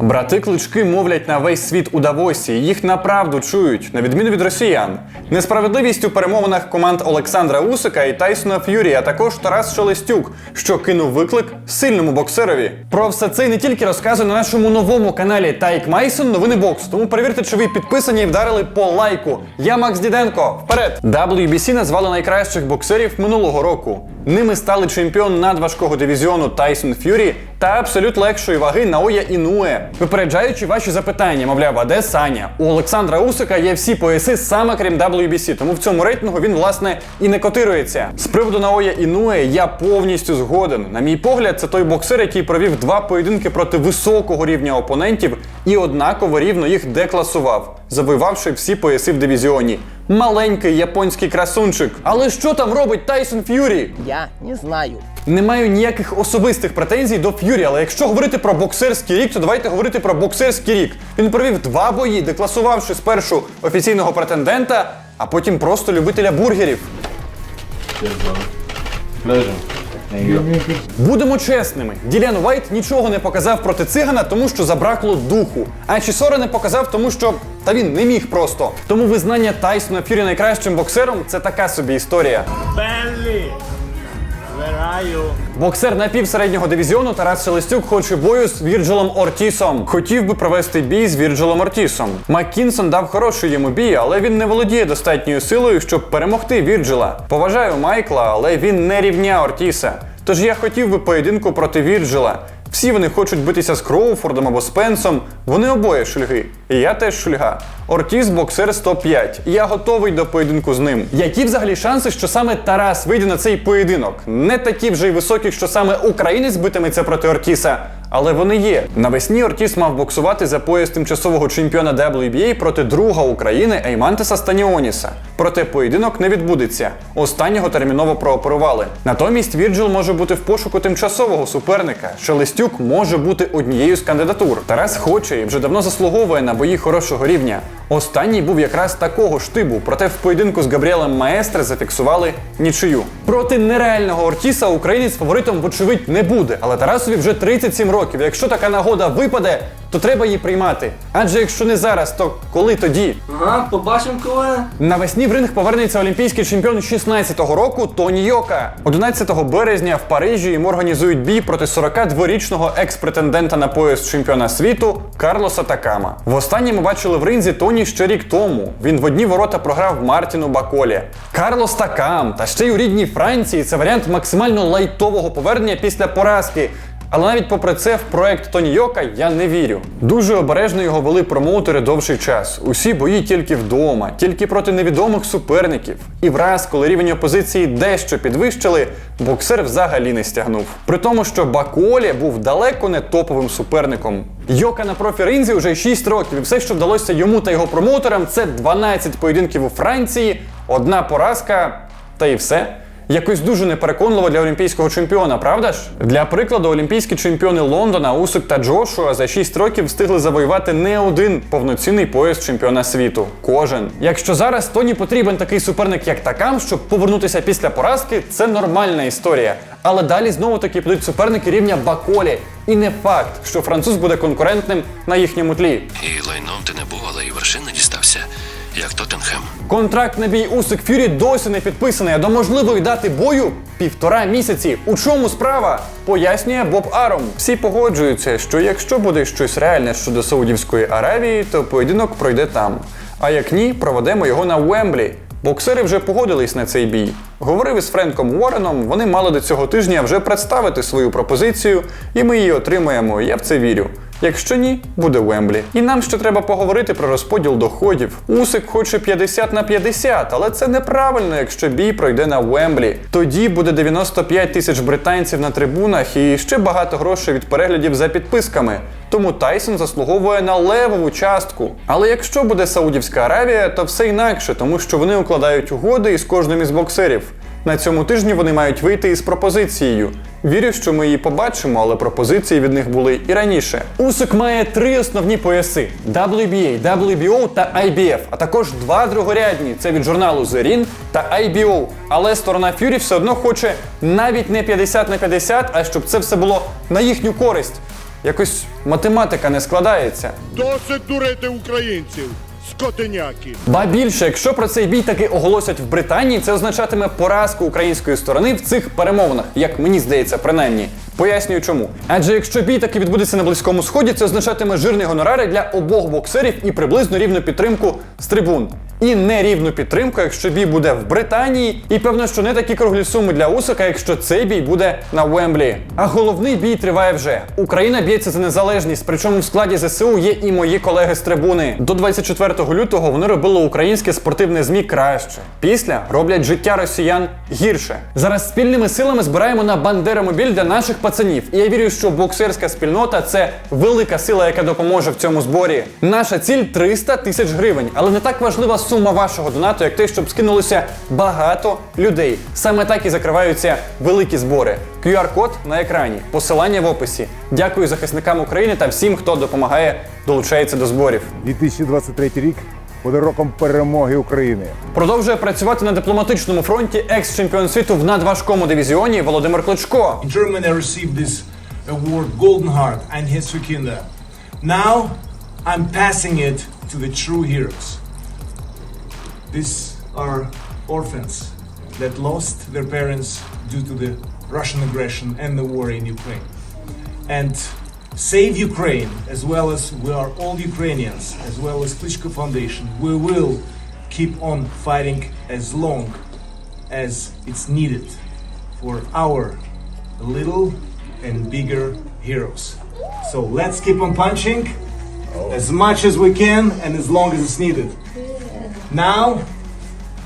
Брати клички мовлять на весь світ у Давосі. Їх направду чують, на відміну від росіян. Несправедливість у перемовинах команд Олександра Усика і Тайсона Ф'юрі, а також Тарас Шелестюк, що кинув виклик сильному боксерові. Про все це не тільки розказую на нашому новому каналі Тайк Майсон Новини боксу. Тому перевірте, чи ви підписані і вдарили по лайку. Я Макс Діденко. Вперед! WBC назвали найкращих боксерів минулого року. Ними стали чемпіон надважкого дивізіону Тайсон Ф'юрі та абсолют легшої ваги Наоя Інуе. Випереджаючи ваші запитання, мовляв, а де Саня? У Олександра Усика є всі пояси саме крім WBC, тому в цьому рейтингу він власне і не котирується. З приводу Наоя Інуе я повністю згоден. На мій погляд, це той боксер, який провів два поєдинки проти високого рівня опонентів і однаково рівно їх декласував, завоювавши всі пояси в дивізіоні. Маленький японський красунчик. Але що там робить Тайсон Ф'юрі? Я не знаю. Не маю ніяких особистих претензій до Ф'юрі, але якщо говорити про боксерський рік, то давайте говорити про боксерський рік. Він провів два бої, декласувавши спершу офіційного претендента, а потім просто любителя бургерів. Pleasure. Будемо чесними, Ділян Вайт нічого не показав проти цигана, тому що забракло духу. А Чісора не показав, тому що та він не міг просто. Тому визнання Тайсона Ф'юрі найкращим боксером це така собі історія. Беллі! where are you? Боксер напівсереднього дивізіону Тарас Шелестюк хоче бою з Вірджилом Ортісом. Хотів би провести бій з Вірджилом Ортісом. Маккінсон дав хороший йому бій, але він не володіє достатньою силою, щоб перемогти Вірджила. Поважаю Майкла, але він не рівня Ортіса. Тож я хотів би поєдинку проти Вірджила. Всі вони хочуть битися з Кроуфордом або Спенсом. Вони обоє шульги. І я теж шульга. Ортіз боксер 105. І я готовий до поєдинку з ним. Які взагалі шанси, що саме Тарас вийде на цей поєдинок? Не такі вже й високі, що саме українець битиметься проти Ортіса. Але вони є. Навесні Ортіс мав боксувати за пояс тимчасового чемпіона WBA проти друга України Еймантеса Станіоніса. Проте поєдинок не відбудеться. Останнього терміново прооперували. Натомість Вірджил може бути в пошуку тимчасового суперника. Шелестюк може бути однією з кандидатур. Тарас хоче і вже давно заслуговує на бої хорошого рівня. Останній був якраз такого ж типу, проте в поєдинку з Габріелем Маестре зафіксували нічию. Проти нереального Ортіса українець фаворитом, вочевидь, не буде. Але Тарасові вже 37 років. Якщо така нагода випаде, то треба її приймати. Адже якщо не зараз, то коли тоді? Ага, побачимо коли. Навесні в ринг повернеться олімпійський чемпіон 16-го року Тоні Йока. 11 березня в Парижі йому організують бій проти 42-річного екс-претендента на пояс чемпіона світу Карлоса Такама. Востаннє ми бачили в ринзі Тоні ще рік тому. Він в одні ворота програв Мартіну Баколі. Карлос Такам, та ще й у рідній Франції це варіант максимально лайтового повернення після поразки. Але навіть попри це в проект Тоні Йока я не вірю. Дуже обережно його вели промоутери довший час. Усі бої тільки вдома, тільки проти невідомих суперників. І враз, коли рівень опозиції дещо підвищили, боксер взагалі не стягнув. При тому, що Баколі був далеко не топовим суперником. Йока на профі-ринзі вже 6 років, і все, що вдалося йому та його промоутерам, це 12 поєдинків у Франції, одна поразка, та і все. Якось дуже непереконливо для олімпійського чемпіона, правда ж? Для прикладу, олімпійські чемпіони Лондона, Усик та Джошуа за 6 років встигли завоювати не один повноцінний пояс чемпіона світу. Кожен. Якщо зараз Тоні потрібен такий суперник, як Такам, щоб повернутися після поразки, це нормальна історія. Але далі знову таки підуть суперники рівня Баколі. І не факт, що француз буде конкурентним на їхньому тлі. І лайном ти не був, але і вершин не дістався, як Тоттенхем. Контракт на бій Усик Фюрі досі не підписаний, а до можливої дати бою півтора місяці. У чому справа? Пояснює Боб Аром. Всі погоджуються, що якщо буде щось реальне щодо Саудівської Аравії, то поєдинок пройде там. А як ні, проведемо його на Уемблі. Боксери вже погодились на цей бій. Говорив із Френком Уореном, вони мали до цього тижня вже представити свою пропозицію, і ми її отримаємо. Я в це вірю. Якщо ні, буде Вемблі. І нам ще треба поговорити про розподіл доходів. Усик хоче 50 на 50, але це неправильно, якщо бій пройде на Вемблі. Тоді буде 95 тисяч британців на трибунах і ще багато грошей від переглядів за підписками. Тому Тайсон заслуговує на левову частку. Але якщо буде Саудівська Аравія, то все інакше, тому що вони укладають угоди із кожним із боксерів. На цьому тижні вони мають вийти із пропозицією. Вірю, що ми її побачимо, але пропозиції від них були і раніше. Усик має три основні пояси: WBA, WBO та IBF, а також два другорядні це від журналу The Ring та IBO. Але сторона Фюрі все одно хоче навіть не 50 на 50, а щоб це все було на їхню користь. Якось математика не складається. Досить дурити українців, скотиняки. Ба більше, якщо про цей бій таки оголосять в Британії, це означатиме поразку української сторони в цих перемовинах, як мені здається, принаймні. Пояснюю чому. Адже якщо бій таки відбудеться на близькому сході, це означатиме жирні гонорари для обох боксерів і приблизно рівну підтримку з трибун. І нерівну підтримку, якщо бій буде в Британії, і певно, що не такі круглі суми для Усика, якщо цей бій буде на Вемблі. А головний бій триває вже. Україна б'ється за незалежність, причому в складі ЗСУ є і мої колеги з трибуни. До 24 лютого вони робили українське спортивне змі краще. Після роблять життя росіян гірше. Зараз спільними силами збираємо на бандеромобіль для наших пацанів. І я вірю, що боксерська спільнота це велика сила, яка допоможе в цьому зборі. Наша ціль 300 тисяч гривень, але не так важлива сума вашого донату, як те, щоб скинулося багато людей. Саме так і закриваються великі збори. QR-код на екрані, посилання в описі. Дякую захисникам України та всім, хто допомагає, долучається до зборів. 2023 рік буде роком перемоги України. Продовжує працювати на дипломатичному фронті екс-чемпіон світу в надважкому дивізіоні Володимир Кличко. Germany, received this award, Golden Heart, and Kinder. Now, I'm passing it to the true heroes. These are orphans that lost their parents due to the Russian aggression and the war in Ukraine. And Save Ukraine, as well as we are all Ukrainians, as well as Klitschko Foundation, we will keep on fighting as long as it's needed for our little and bigger heroes. So let's keep on punching oh. as much as we can and as long as it's needed. Now,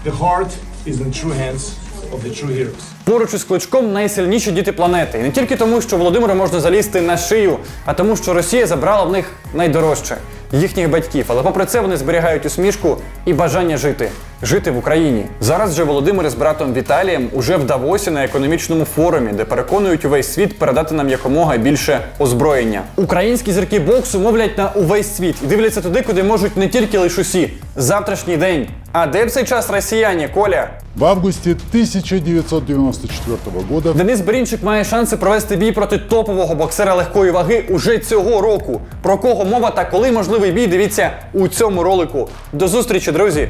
the heart is in true hands of the true heroes. Поруч із кличком найсильніші діти планети. І не тільки тому, що Володимиру можна залізти на шию, а тому, що Росія забрала в них найдорожче їхніх батьків. Але попри це вони зберігають усмішку і бажання жити. Жити в Україні. Зараз же Володимир з братом Віталієм уже в Давосі на економічному форумі, де переконують увесь світ передати нам якомога більше озброєння. Українські зірки боксу мовлять на увесь світ і дивляться туди, куди можуть не тільки лише усі. Завтрашній день. А де в цей час росіяни, Коля? В августі 1994 года Денис Берінчик має шанси провести бій проти топового боксера легкої ваги уже цього року. Про кого мова та коли можливий бій, дивіться у цьому ролику. До зустрічі, друзі!